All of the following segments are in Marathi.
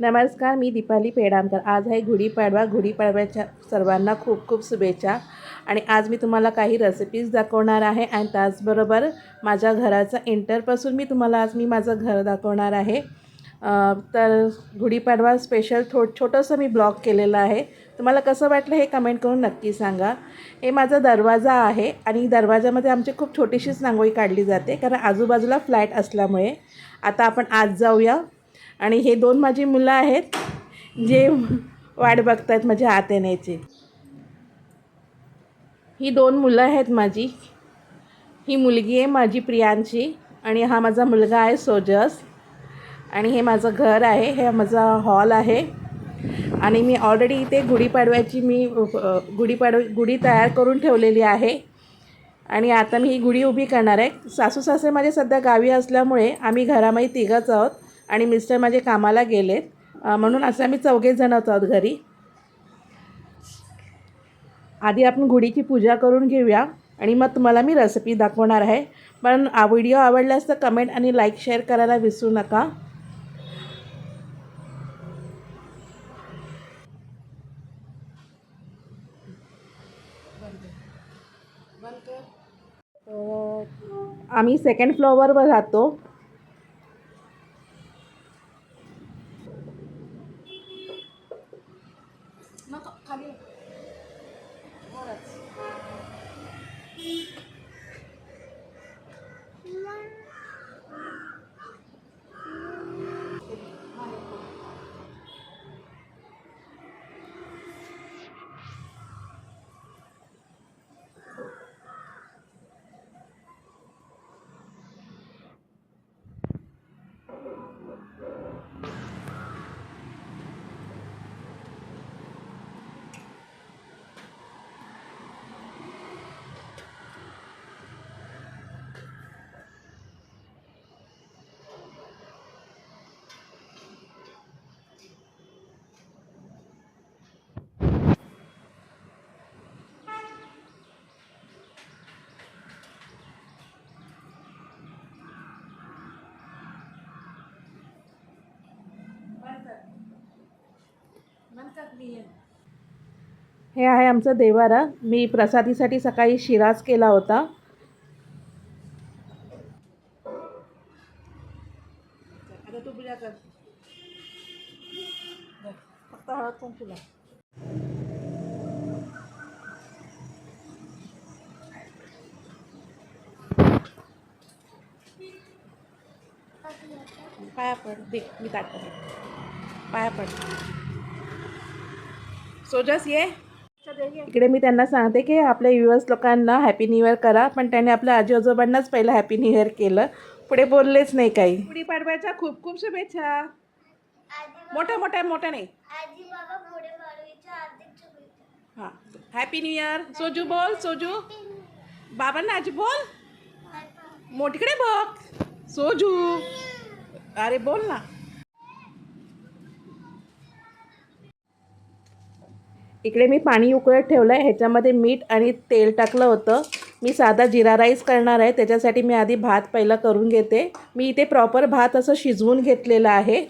नमस्कार मी दीपाली पेडामकर. आज आहे गुढीपाडवा गुढीपाडव्याच्या सर्वांना खूप खूप शुभेच्छा. आणि आज मी तुम्हाला काही रेसिपीज दाखवणार आहे आणि त्याचबरोबर माझ्या घराचा इंटरपासून मी तुम्हाला आज मी माझं घर दाखवणार आहे. तर गुढीपाडवा स्पेशल थो छोटंसं मी ब्लॉग केलेलं आहे. तुम्हाला कसं वाटलं हे कमेंट करून नक्की सांगा. हे माझा दरवाजा आहे आणि दरवाजामध्ये आमची खूप छोटीशीच रांगोळी काढली जाते. कारण आजूबाजूला फ्लॅट असल्यामुळे. आता आपण आज जाऊया. आणि हे दोन माझी मुलं आहेत जे वाट बघतात माझ्या हात येण्याची. ही दोन मुलं आहेत माझी. ही मुलगी आहे माझी प्रियांची आणि हा माझा मुलगा आहे सोजस. आणि हे माझं घर आहे हे माझा हॉल आहे. आणि मी ऑलरेडी इथे गुढीपाडव्याची मी गुढीपाडव गुढी तयार करून ठेवलेली आहे. आणि आता मी ही गुढी उभी करणार आहे. सासू सासरे माझे सध्या गावी असल्यामुळे आम्ही घरामध्ये तिघंच आहोत. आणि मिस्टर माझे कामाला गेलेत. म्हणून असं आम्ही चौघे जणच आहोत घरी. आधी आपण गुढीची पूजा करून घेऊया आणि मग तुम्हाला मी रेसिपी दाखवणार आहे. पण व्हिडिओ आवडल्यास तर कमेंट आणि लाईक शेअर करायला विसरू नका. आम्ही सेकंड फ्लोअरवर राहतो. हे आहे आमचं देवारा. मी प्रसादीसाठी सकाळी शिराज केला होता. तू फक्त हळद पाया पड. दे मी ताट पाया पड. सोजस ये. इकडे मी त्यांना सांगते की आपल्या युएस लोकांना हॅपी न्यू इयर करा पण त्याने आपल्या आजी आजोबांनाच पहिलं हॅपी न्यू इयर केलं. पुढे बोललेच नाही काही. गुढी पाडव्याच्या खूप खूप शुभेच्छा. मोठ्या मोठ्या मोठ्या नाही. हां. हॅपी न्यू इयर सोजू बोल सोजू. बाबांना आजी बोल. मोठीकडे बघ. सोजू. अरे बोल ना. इकडे मी पाणी उकळत ठेवलं आहे ह्याच्यामध्ये मीठ आणि तेल टाकलं होतं. मी साधा जिरा राईस करणार आहे त्याच्यासाठी मी आधी भात पहिला करून घेते. मी इथे प्रॉपर भात असं शिजवून घेतलेलं आहे.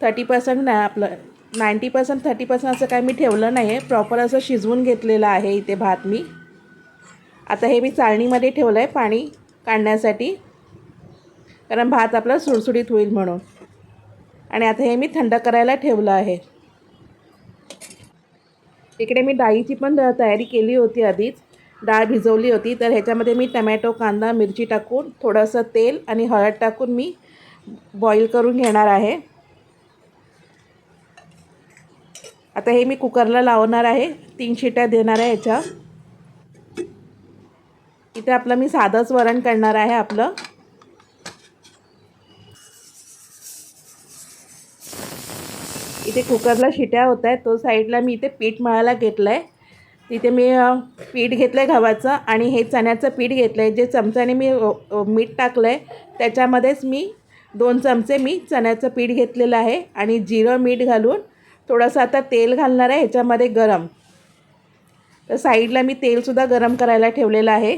थर्टी पर्सेंट नाही आपलं नाईंटी पर्सेंट थर्टी पर्सेंट असं काय मी ठेवलं नाही आहे प्रॉपर असं शिजवून घेतलेलं आहे इथे भात मी. आता हे मी चाळणीमध्ये ठेवलं आहे पाणी काढण्यासाठी. कारण भात आपला सुडसुडीत होईल म्हणून. आणि आता हे मी थंड करायला ठेवलं आहे. इकडे मी डाळीची पण तयारी केली होती आधीच. डाळ भिजवली होती. तर ह्याच्यामध्ये मी टमॅटो कांदा मिरची टाकून थोडंसं तेल आणि हळद टाकून मी बॉईल करून घेणार आहे. आता हे मी कुकरला लावणार आहे. तीन शिट्या देणार आहे ह्याच्या इथे आपलं मी साधंच वरण करणार आहे आपलं. इथे कुकरला शिट्या होत आहेत. तो साईडला मी इथे पीठ मळायला घेतलं आहे तिथे मी पीठ घेतलं आहे गव्हाचं आणि हे चण्याचं पीठ घेतलं आहे जे चमच्याने मी मीठ टाकलं आहे त्याच्यामध्येच मी दोन चमचे मी चण्याचं पीठ घेतलेलं आहे आणि जिरं मीठ घालून थोडंसं आता तेल घालणार आहे ह्याच्यामध्ये गरम. तर साईडला मी तेलसुद्धा गरम करायला ठेवलेलं आहे.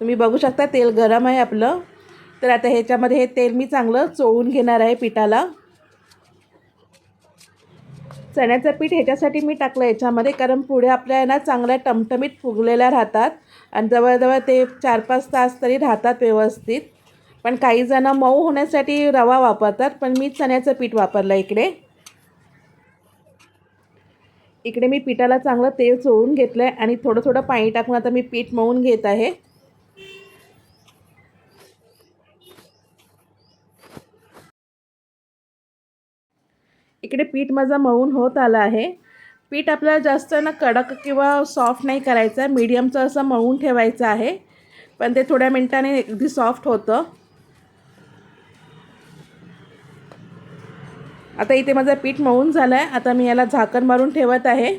तुम्ही बघू शकता तेल गरम आहे आपलं. तर आता ह्याच्यामध्ये हे तेल मी चांगलं चोळून घेणार आहे पिठाला. चण्याचं पीठ ह्याच्यासाठी मी टाकलं याच्यामध्ये कारण पुढे आपल्या ना चांगल्या टमटमीत फुगलेल्या राहतात आणि जवळजवळ ते चार पाच तास तरी राहतात व्यवस्थित. पण काही जण मऊ होण्यासाठी रवा वापरतात पण मी चण्याचं पीठ वापरलं इकडे. इकडे मी पिठाला चांगलं तेल चोळून घेतलं आहे आणि थोडं थोडं पाणी टाकून आता मी पीठ मळून घेत आहे. इकडे पीठ माझा मळून होत आलं आहे. पीठ आपल्याला जास्त ना कडक किंवा सॉफ्ट नाही करायचं आहे. मीडियमचं असं मळून ठेवायचं आहे. पण ते थोड्या मिनटाने अगदी सॉफ्ट होतं. आता इथे माझं पीठ मळून झालं आहे आता मी याला झाकण मारून ठेवत आहे.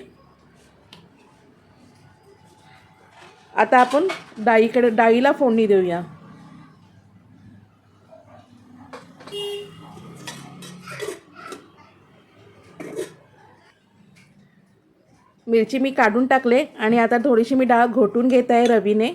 आता आपण डाळीकडे डाळीला फोडणी देऊया. मिरची मी काढून टाकले आणि आता थोडीशी मी डाळ घोटून घेत आहे रवीने.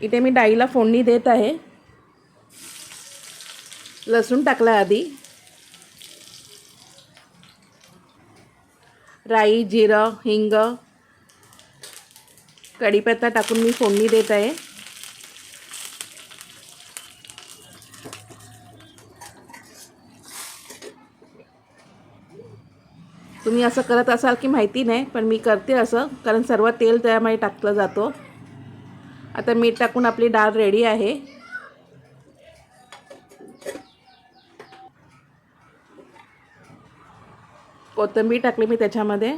इथे मी डाळीला फोडणी देत आहे. लसूण टाकला आधी. राई जिरं हिंग कढीपत्ता टाकून मी फोडणी देत आहे. तुम्ही असं करत असाल की माहिती नाही पण मी करते असं कारण सर्व तेल त्यामध्ये टाकलं जातो. आता मीठ टाकून आपली डाळ रेडी आहे. कोथिंबीर टाकली मी त्याच्यामध्ये.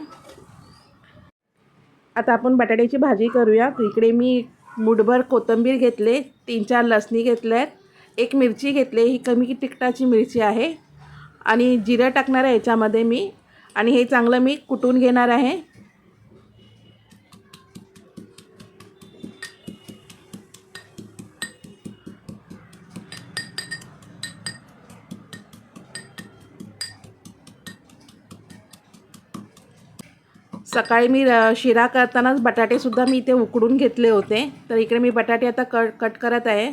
आता आपण बटाट्याची भाजी करूया. इकडे मी मुठभर कोथिंबीर घेतले तीन चार लसणी घेतल्या आहेत एक मिरची घेतली ही कमी तिखटाची मिरची आहे. आणि जिरं टाकणार आहे याच्यामध्ये मी. आणि हे चांगलं मी कुटून घेणार आहे. सकाळी मी शिरा करतानाच बटाटेसुद्धा मी इथे उकडून घेतले होते. तर इकडे मी बटाटे आता कट कट करत आहे.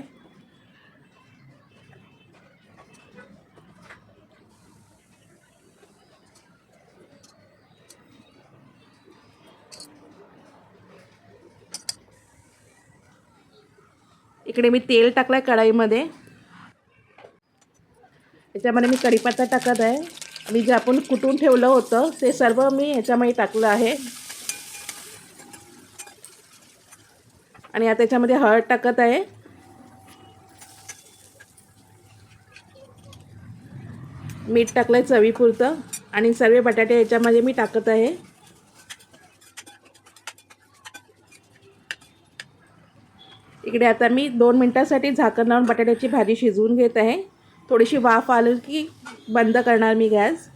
इकडे मी तेल टाकलं आहे कढाईमध्ये. याच्यामध्ये मी कढीपत्ता टाकत आहे. मी जे आपण कुटून ठेवलं होतं ते सर्व मी ह्याच्यामध्ये टाकलं आहे. आणि आता त्याच्यामध्ये हळद टाकत आहे. मीठ टाकलं आहे चवीपुरतं. आणि सर्व बटाटे याच्यामध्ये मी टाकत आहे. इकडे आता मी दोन मिनटासाठी झाकण लावून बटाट्याची भाजी शिजवून घेत आहे. थोडीशी वाफ आली की बंद करणार मी गॅस.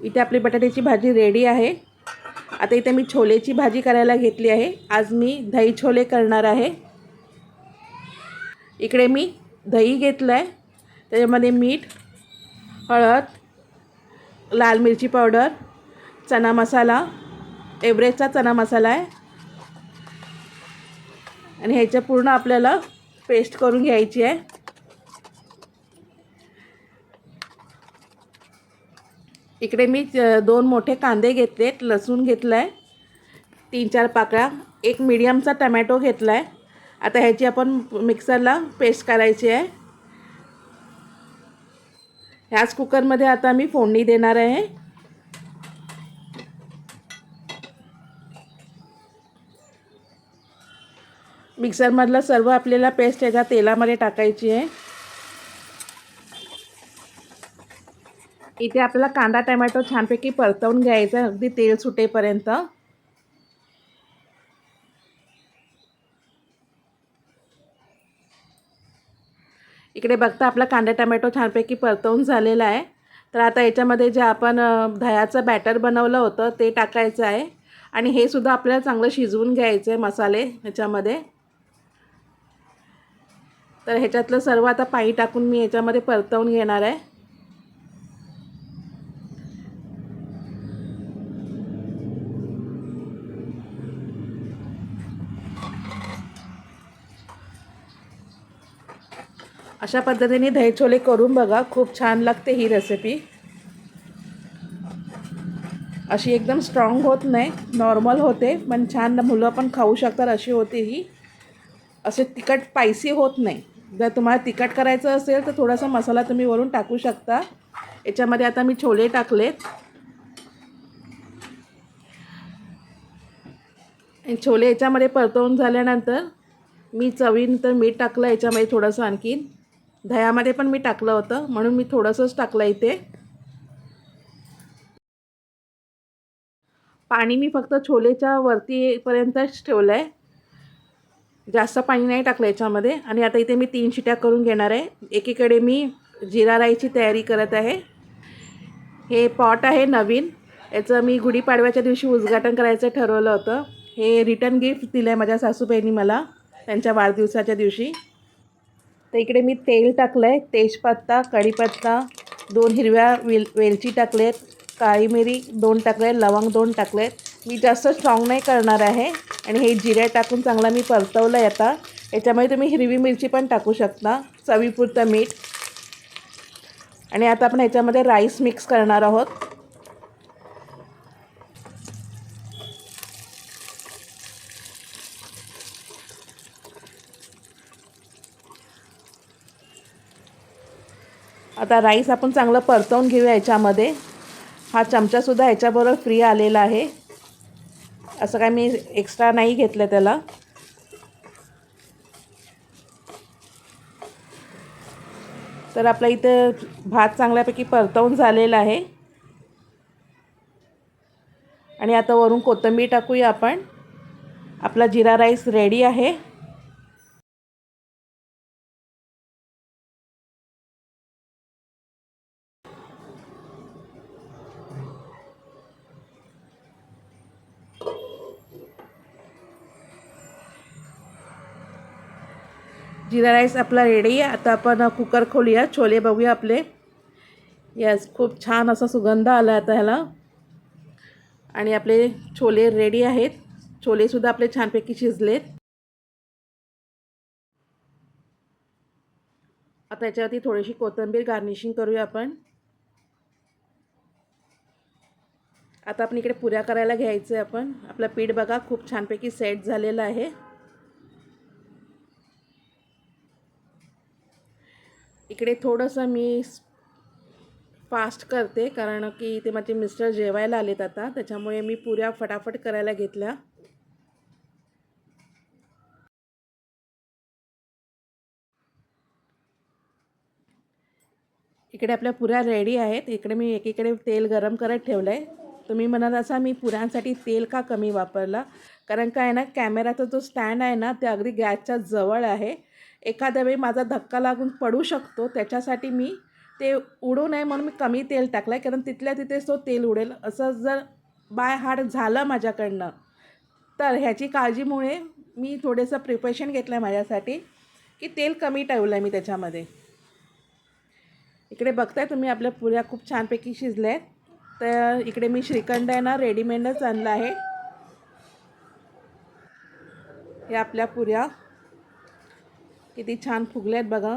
इथे आपली बटाट्याची भाजी रेडी आहे. आता इथे मी छोलेची भाजी करायला घेतली आहे. आज मी दही छोले करणार आहे. इकडे मी दही घेतलं आहे त्याच्यामध्ये मीठ हळद लाल मिरची पावडर चना मसाला एव्हरेजचा चना मसाला आहे. आणि ह्याच्या पूर्ण आपल्याला पेस्ट करून घ्यायची आहे. इकडे मी दोन मोठे कांदे घेतलेत लसूण घेतलं आहे तीन चार पाकळ्या एक मिडियमचा टमॅटो घेतला आहे आता ह्याची आपण मिक्सरला पेस्ट करायची आहे. ह्याच कुकरमध्ये आता मी फोडणी देणार आहे. मिक्सरमधलं सर्व आपल्याला पेस्ट ह्याच्या तेलामध्ये टाकायची आहे. इथे आपल्याला कांदा टमॅटो छानपैकी परतवून घ्यायचा आहे. अगदी तेल सुटेपर्यंत. इकडे बघता आपला कांदा टमॅटो छानपैकी परतवून झालेला आहे. तर आता याच्यामध्ये जे आपण दह्याचं बॅटर बनवलं होतं ते टाकायचं आहे. आणि हे सुद्धा आपल्याला चांगलं शिजवून घ्यायचं आहे मसाले ह्याच्यामध्ये. तर ह्याच्यातलं सर्व आता पाणी टाकून मी याच्यामध्ये परतवून घेणार आहे. अशा पद्धतीने दही छोले करून बघा. खूप छान लागते ही रेसिपी अशी एकदम स्ट्रॉंग होत नाही. नॉर्मल होते पण छान मुलं पण खाऊ शकतात अशी होते ही. असे तिखट स्पायसी होत नाही. जर तुम्हाला तिखट करायचं असेल तर थोडासा मसाला तुम्ही वरून टाकू शकता. याच्यामध्ये आता मी छोले टाकलेत. छोले याच्यामध्ये परतवून झाल्यानंतर मी चवीनंतर मीठ टाकलं याच्यामध्ये थोडंसं आणखीन. दह्यामध्ये पण मी टाकलं होतं म्हणून मी थोडंसंच टाकलं इथे. पाणी मी फक्त छोलेच्या वरतीपर्यंतच ठेवलं आहे जास्त पाणी नाही टाकलं याच्यामध्ये. आणि आता इथे मी तीन शिट्या करून घेणार आहे. एकीकडे मी जिरा राईची तयारी करत आहे. हे पॉट आहे नवीन. याचं मी गुढीपाडव्याच्या दिवशी उद्घाटन करायचं ठरवलं होतं. हे रिटर्न गिफ्ट दिलं आहे माझ्या सासूबाईंनी मला त्यांच्या वाढदिवसाच्या दिवशी. तर इकडे मी तेल टाकलं आहे तेजपत्ता कढीपत्ता दोन हिरव्या वेल वेलची टाकलेत काळी मिरी दोन टाकले लवंग दोन टाकलेत. मी जास्त स्ट्रॉंग नाही करणार आहे आणि हे जिरे टाकून चांगला मी परतवलं आहे आता. याच्यामध्ये तुम्ही हिरवी मिरची पण टाकू शकता चवीपुरतं मीठ. आणि आता आपण ह्याच्यामध्ये राईस मिक्स करणार आहोत. आता राईस आपण चांगलं परतवून घेऊया याच्यामध्ये. हा चमचासुद्धा याच्याबरोबर फ्री आलेला आहे. असं काय मी एक्स्ट्रा नाही घेतलं त्याला. तर आपला इथं भात चांगल्यापैकी परतवून झालेला आहे. आणि आता वरून कोथिंबीर टाकूया आपण. आपला जिरा राईस रेडी आहे. जिरा राईस आपला रेडी आहे. आता आपण कुकर खोलूया. छोले बघूया आपले. यस खूप छान असा सुगंध आला आता ह्याला. आणि आपले छोले रेडी आहेत. छोलेसुद्धा आपले छानपैकी शिजलेत. आता याच्यावरती थोडीशी कोथिंबीर गार्निशिंग करूया आपण. आता आपण इकडे पुऱ्या करायला घ्यायचं आहे आपण. आपलं पीठ बघा खूप छानपैकी सेट झालेलं आहे. इकडे थोडंसं मी फास्ट करते कारण की ते माझे मिस्टर जेवायला आलेत आता त्याच्यामुळे मी पुऱ्या फटाफट करायला घेतल्या. इकडे आपल्या पुऱ्या रेडी आहेत. इकडे मी एकीकडे तेल गरम करत ठेवलं आहे तुम्ही म्हणाल असा मी पुऱ्यांसाठी तेल का कमी वापरला? कारण काय आहे ना कॅमेराचा जो स्टँड आहे ना ते अगदी गॅसच्या जवळ आहे. एखाद्या वेळी माझा धक्का लागून पडू शकतो त्याच्यासाठी मी ते उडू नये म्हणून मी कमी तेल टाकलं आहे कारण तिथल्या तिथेच तो तेल उडेल. असं जर बाय हार्ट झालं माझ्याकडनं तर ह्याची काळजीमुळे मी थोडंसं प्रिपरेशन घेतलं आहे माझ्यासाठी की तेल कमी ठेवलं आहे मी त्याच्यामध्ये. इकडे बघताय तुम्ही आपल्या पुऱ्या खूप छानपैकी शिजल्या आहेत तर इकडे मी श्रीखंड आहे ना रेडीमेडच आणलं आहे. हे आपल्या पुऱ्या. किती छान फुगले आहेत बघा.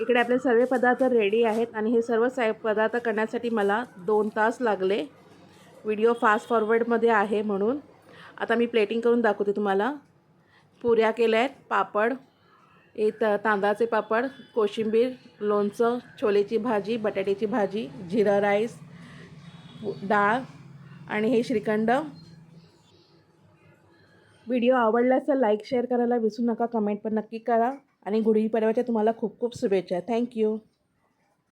इकडे आपले सर्व पदार्थ रेडी आहेत आणि हे सर्व साय पदार्थ करण्यासाठी मला दोन तास लागले. व्हिडिओ फास्ट फॉरवर्डमध्ये आहे म्हणून. आता मी प्लेटिंग करून दाखवते तुम्हाला. पुऱ्या केल्या आहेत पापड हे तांदळाचे पापड कोशिंबीर लोणचं छोलेची भाजी बटाट्याची भाजी जिरा राईस डाळ आणि हे श्रीखंड. व्हिडिओ आवडला असेल लाईक शेअर करायला विसरू नका कमेंट पण नक्की करा. आणि गुढीपाडव्याच्या तुम्हाला खूप खूप शुभेच्छा. थँक्यू